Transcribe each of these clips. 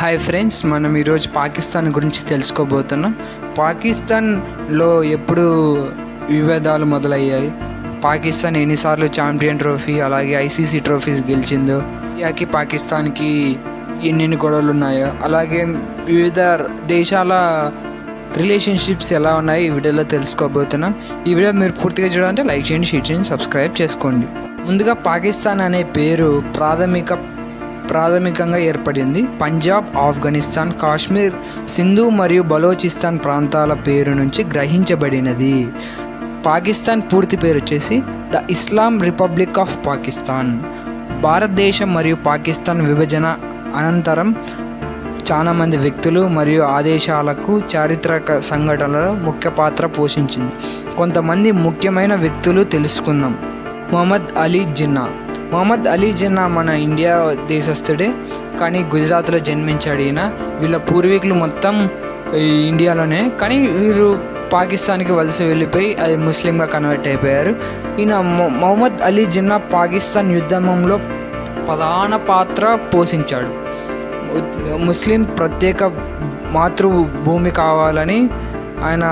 Hi friends మనం ఈరోజు పాకిస్తాన్ గురించి తెలుసుకోబోతున్నాం. పాకిస్తాన్లో ఎప్పుడు వివాదాలు మొదలయ్యాయి? పాకిస్తాన్ ఎన్నిసార్లు ఛాంపియన్ ట్రోఫీ అలాగే ఐసీసీ ట్రోఫీస్ గెలిచిందో? ఇండియాకి పాకిస్తాన్కి ఎన్నెన్ని గొడవలు ఉన్నాయో? అలాగే వివిధ దేశాల రిలేషన్షిప్స్ ఎలా ఉన్నాయి? ఈ వీడియోలో తెలుసుకోబోతున్నాం. ఈ వీడియో మీరు పూర్తిగా చూడాలంటే లైక్ చేయండి షేర్ చేయండి సబ్స్క్రైబ్ చేసుకోండి. ముందుగా పాకిస్తాన్ అనే పేరు ప్రాథమిక ప్రాథమికంగా ఏర్పడింది. పంజాబ్ ఆఫ్ఘనిస్తాన్ కాశ్మీర్ సింధు మరియు బలోచిస్తాన్ ప్రాంతాల పేరు నుంచి గ్రహించబడినది. పాకిస్తాన్ పూర్తి పేరు వచ్చేసి the Islam republic of Pakistan. భారతదేశం మరియు పాకిస్తాన్ విభజన అనంతరం చాలామంది వ్యక్తులు మరియు ఆదేశాలకు చారిత్రక సంఘటనలో ముఖ్య పాత్ర పోషించింది. కొంతమంది ముఖ్యమైన వ్యక్తులు తెలుసుకుందాం. మొహమ్మద్ అలీ జిన్నా. మహమ్మద్ అలీ జిన్నా మన ఇండియా దేశస్థుడే కానీ గుజరాత్లో జన్మించాడు ఈయన. వీళ్ళ పూర్వీకులు మొత్తం ఇండియాలోనే. కానీ వీరు పాకిస్తాన్కి వలస వెళ్ళిపోయి అది ముస్లింగా కన్వర్ట్ అయిపోయారు. ఈయన మహమ్మద్ మొహమ్మద్ అలీ జిన్నా పాకిస్తాన్ యుద్ధంలో ప్రధాన పాత్ర పోషించాడు. ముస్లిం ప్రత్యేక మాతృభూమి కావాలని ఆయన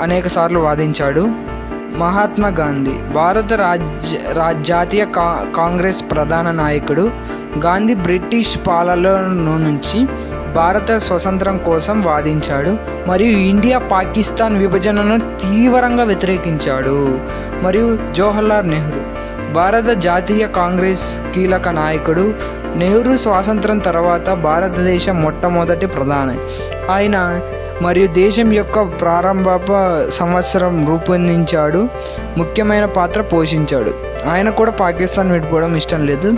అనేక సార్లు వాదించాడు. మహాత్మా గాంధీ. భారత రాజ్య రా- జాతీయ కా కాంగ్రెస్ ప్రధాన నాయకుడు గాంధీ బ్రిటిష్ పాలన నుంచి భారత స్వతంత్రం కోసం వాదించాడు. మరియు ఇండియా పాకిస్తాన్ విభజనను తీవ్రంగా వ్యతిరేకించాడు. మరియు జవహర్లాల్ నెహ్రూ. భారత జాతీయ కాంగ్రెస్ కీలక నాయకుడు నెహ్రూ స్వాతంత్రం తర్వాత భారతదేశం మొట్టమొదటి ప్రధాని. ఆయన మరియు దేశం యొక్క ప్రారంభ సంవత్సరం రూపొందించాడు. ముఖ్యమైన పాత్ర పోషించాడు. ఆయన కూడా పాకిస్తాన్ విడిపోవడం ఇష్టం లేదు.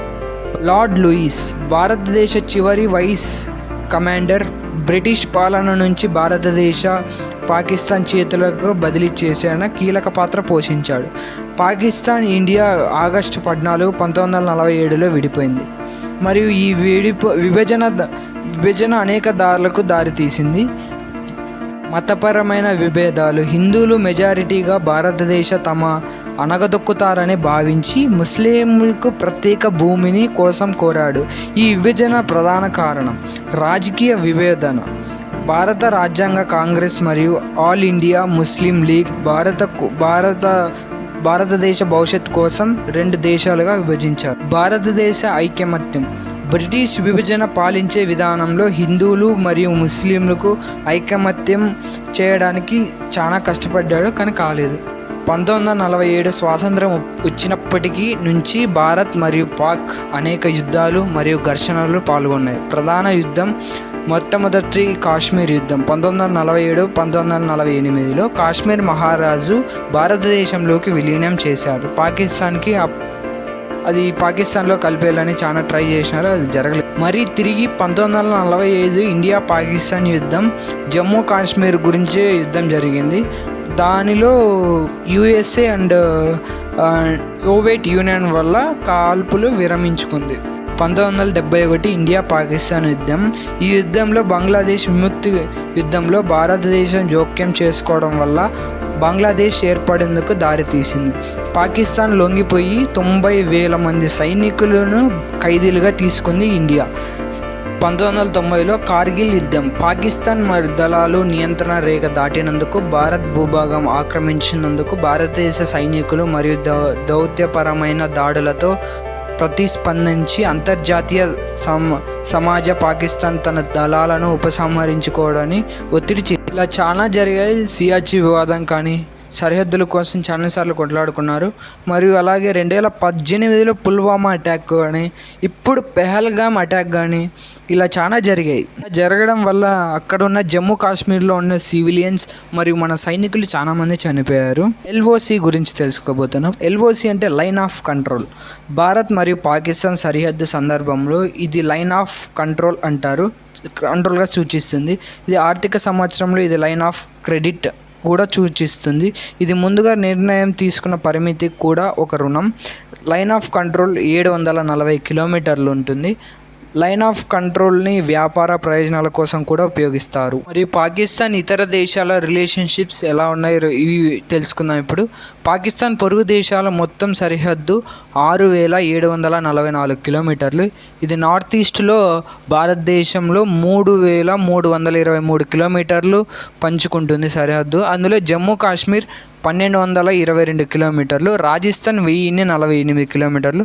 లార్డ్ లూయిస్ భారతదేశ చివరి వైస్ కమాండర్ బ్రిటిష్ పాలన నుంచి భారతదేశ పాకిస్తాన్ చేతులకు బదిలీ చేసిన కీలక పాత్ర పోషించాడు. పాకిస్తాన్ ఇండియా ఆగస్టు పద్నాలుగు పంతొమ్మిది వందల నలభై ఏడులో విడిపోయింది. మరియు ఈ విడిపో విభజన విభజన అనేక దారులకు దారితీసింది. మతపరమైన విభేదాలు హిందువులు మెజారిటీగా భారతదేశ తమ అణగదొక్కుతారని భావించి ముస్లింలకు ప్రత్యేక భూమిని కోసం కోరాడు. ఈ విభజన ప్రధాన కారణం రాజకీయ విభేదన. భారత రాజ్యాంగ కాంగ్రెస్ మరియు ఆల్ ఇండియా ముస్లిం లీగ్ భారత భారత భారతదేశ భవిష్యత్ కోసం రెండు దేశాలుగా విభజించారు. భారతదేశ ఐకమత్యం బ్రిటిష్ విభజన పాలించే విధానంలో హిందువులు మరియు ముస్లింలకు ఐకమత్యం చేయడానికి చాలా కష్టపడ్డాడు కానీ కాలేదు. పంతొమ్మిది వందల నలభై ఏడు స్వాతంత్రం వచ్చినప్పటికీ నుంచి భారత్ మరియు పాక్ అనేక యుద్ధాలు మరియు ఘర్షణలు పాల్గొన్నాయి. ప్రధాన యుద్ధం మొట్టమొదటి కాశ్మీర్ యుద్ధం. పంతొమ్మిది వందల నలభై ఏడు పంతొమ్మిది వందల నలభై ఎనిమిదిలో కాశ్మీర్ మహారాజు భారతదేశంలోకి విలీనం చేశారు. పాకిస్తాన్కి అది పాకిస్తాన్లో కలిపేయాలని చాలా ట్రై చేసినారు అది జరగలేదు మరి తిరిగి పంతొమ్మిది వందల నలభై ఐదు ఇండియా పాకిస్తాన్ యుద్ధం జమ్మూ కాశ్మీర్ గురించే యుద్ధం జరిగింది. దానిలో యుఎస్ఏ అండ్ సోవియట్ యూనియన్ వల్ల కాల్పులు విరమించుకుంది. పంతొమ్మిది వందల డెబ్బై ఒకటి ఇండియా పాకిస్తాన్ యుద్ధం ఈ యుద్ధంలో బంగ్లాదేశ్ విముక్తి యుద్ధంలో భారతదేశం జోక్యం చేసుకోవడం వల్ల బంగ్లాదేశ్ ఏర్పడేందుకు దారితీసింది పాకిస్తాన్ లొంగిపోయి తొంభై వేల మంది సైనికులను ఖైదీలుగా తీసుకుంది ఇండియా. పంతొమ్మిది వందల తొంభైలో కార్గిల్ యుద్ధం. పాకిస్తాన్ మరి దళాలు నియంత్రణ రేఖ దాటినందుకు భారత్ భూభాగం ఆక్రమించినందుకు భారతదేశ సైనికులు మరియు దౌ దౌత్యపరమైన దాడులతో ప్రతిస్పందించి అంతర్జాతీయ సమ సమాజ పాకిస్తాన్ తన దళాలను ఉపసంహరించుకోవడని ఒత్తిడి ఇలా చాలా జరిగాయి సియాచి వివాదం కానీ. సరిహద్దుల కోసం చాలాసార్లు కొట్లాడుకున్నారు. మరియు అలాగే రెండు వేల పద్దెనిమిదిలో పుల్వామా అటాక్ కానీ ఇప్పుడు పెహల్గామ్ అటాక్ కానీ ఇలా చాలా జరిగాయి. ఇలా జరగడం వల్ల అక్కడ ఉన్న జమ్మూ కాశ్మీర్లో ఉన్న సివిలియన్స్ మరియు మన సైనికులు చాలామంది చనిపోయారు. ఎల్ఓసి గురించి తెలుసుకోబోతున్నాం. ఎల్ఓసి అంటే లైన్ ఆఫ్ కంట్రోల్. భారత్ మరియు పాకిస్తాన్ సరిహద్దు సందర్భంలో ఇది లైన్ ఆఫ్ కంట్రోల్ అంటారు. కంట్రోల్గా సూచిస్తుంది. ఇది ఆర్థిక సంవత్సరంలో ఇది లైన్ ఆఫ్ క్రెడిట్. కూడా సూచిస్తుంది. ఇది ముందుగా నిర్ణయం తీసుకున్న పరిమితి కూడా ఒక రుణం. లైన్ ఆఫ్ కంట్రోల్ ఏడు వందల నలభై కిలోమీటర్లు ఉంటుంది. లైన్ ఆఫ్ కంట్రోల్ని వ్యాపార ప్రయోజనాల కోసం కూడా ఉపయోగిస్తారు. మరియు పాకిస్తాన్ ఇతర దేశాల రిలేషన్షిప్స్ ఎలా ఉన్నాయో ఇవి తెలుసుకుందాం ఇప్పుడు. పాకిస్తాన్ పొరుగు దేశాల మొత్తం సరిహద్దు ఆరు వేల ఏడు వందల నలభై నాలుగు కిలోమీటర్లు. ఇది నార్త్ ఈస్ట్లో భారతదేశంలో మూడు వేల మూడు వందల ఇరవై మూడు కిలోమీటర్లు పంచుకుంటుంది సరిహద్దు. అందులో జమ్మూ కాశ్మీర్ పన్నెండు వందల ఇరవై రెండు కిలోమీటర్లు రాజస్థాన్ వెయ్యిన్ని నలభై ఎనిమిది కిలోమీటర్లు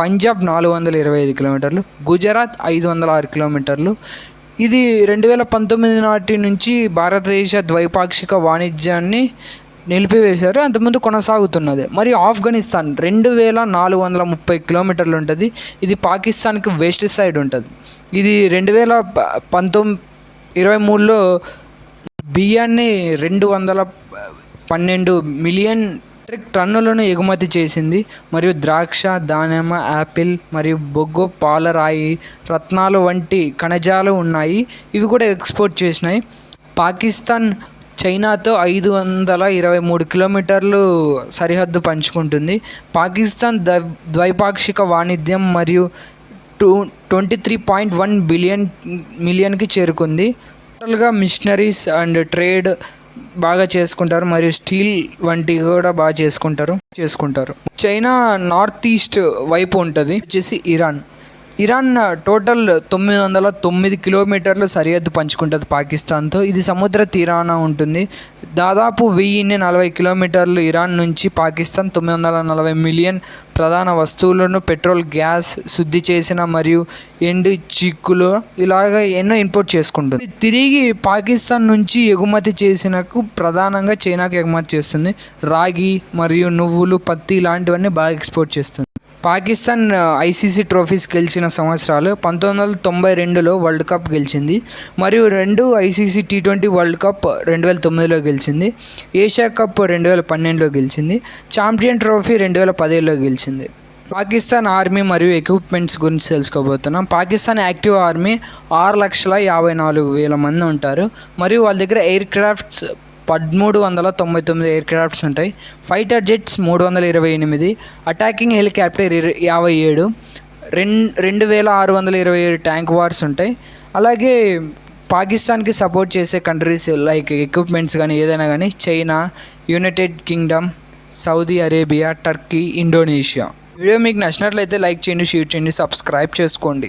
పంజాబ్ నాలుగు వందల ఇరవై ఐదు కిలోమీటర్లు గుజరాత్ ఐదు వందల ఆరు కిలోమీటర్లు. ఇది రెండు వేల పంతొమ్మిది నాటి నుంచి భారతదేశ ద్వైపాక్షిక వాణిజ్యాన్ని నిలిపివేశారు అంతకుముందు కొనసాగుతున్నది. మరియు ఆఫ్ఘనిస్తాన్ రెండు వేల నాలుగు వందల ముప్పై కిలోమీటర్లు ఉంటుంది ఇది పాకిస్తాన్కి వెస్ట్ సైడ్ ఉంటుంది. ఇది రెండు వేల పంతొమ్మిది ఇరవై మూడులో బియ్యాన్ని రెండు వందల పన్నెండు మిలియన్ మెట్రిక్ టన్నులను ఎగుమతి చేసింది. మరియు ద్రాక్ష దానిమ్మ యాపిల్ మరియు బొగ్గు పాలరాయి రత్నాలు వంటి కణజాలు ఉన్నాయి. ఇవి కూడా ఎక్స్పోర్ట్ చేసినాయి. పాకిస్తాన్ చైనాతో ఐదు వందల ఇరవై మూడు కిలోమీటర్లు సరిహద్దు పంచుకుంటుంది. పాకిస్తాన్ ద్వై ద్వైపాక్షిక వాణిజ్యం మరియు two twenty three point one billion మిలియన్కి చేరుకుంది. టోటల్గా మిషనరీస్ అండ్ ట్రేడ్ బాగా చేసుకుంటారు. మరియు స్టీల్ వంటివి కూడా బాగా చేసుకుంటారు. చేసుకుంటారు. చైనా నార్త్ ఈస్ట్ వైపు ఉంటుంది. వచ్చేసి ఇరాన్. ఇరాన్ టోటల్ తొమ్మిది వందల తొమ్మిది కిలోమీటర్లు సరిహద్దు పంచుకుంటుంది పాకిస్తాన్తో. ఇది సముద్ర తీరాన ఉంటుంది. దాదాపు వెయ్యిన్ని నలభై కిలోమీటర్లు ఇరాన్ నుంచి పాకిస్తాన్ తొమ్మిది వందల నలభై మిలియన్ ప్రధాన వస్తువులను పెట్రోల్ గ్యాస్ శుద్ధి చేసిన మరియు ఎండు చిక్కులు ఇలాగ ఎన్నో ఇంపోర్ట్ చేసుకుంటుంది. తిరిగి పాకిస్తాన్ నుంచి ఎగుమతి చేసినకు ప్రధానంగా చైనాకి ఎగుమతి చేస్తుంది. రాగి మరియు నువ్వులు పత్తి ఇలాంటివన్నీ బాగా ఎక్స్పోర్ట్ చేస్తుంది. పాకిస్తాన్ ఐసీసీ ట్రోఫీస్ గెలిచిన సంవత్సరాలు పంతొమ్మిది వందల తొంభై రెండులో వరల్డ్ కప్ గెలిచింది. మరియు రెండు ICC T twenty world cup రెండు వేల తొమ్మిదిలో గెలిచింది. ఏషియా కప్ రెండు వేల పన్నెండులో గెలిచింది. ఛాంపియన్ ట్రోఫీ రెండు వేల పదిహేడులో గెలిచింది. పాకిస్తాన్ ఆర్మీ మరియు ఎక్విప్మెంట్స్ గురించి తెలుసుకోబోతున్నాం. పాకిస్తాన్ యాక్టివ్ ఆర్మీ ఆరు లక్షల యాభై నాలుగు వేల మంది ఉంటారు. మరియు వాళ్ళ దగ్గర ఎయిర్ క్రాఫ్ట్స్ పదమూడు వందల తొంభై తొమ్మిది ఎయిర్ క్రాఫ్ట్స్ ఉంటాయి. ఫైటర్ జెట్స్ మూడు వందల ఇరవై ఎనిమిది అటాకింగ్ హెలికాప్టర్ ఇర యాభై ఏడు రెండు రెండు వేల ఆరు వందల ఇరవై ఏడు ట్యాంక్ వార్స్ ఉంటాయి. అలాగే పాకిస్తాన్కి సపోర్ట్ చేసే కంట్రీస్ లైక్ ఎక్విప్మెంట్స్ కానీ ఏదైనా కానీ China United Kingdom Saudi Arabia Turkey Indonesia video మీకు నచ్చినట్లయితే లైక్ చేయండి షేర్ చేయండి సబ్స్క్రైబ్ చేసుకోండి.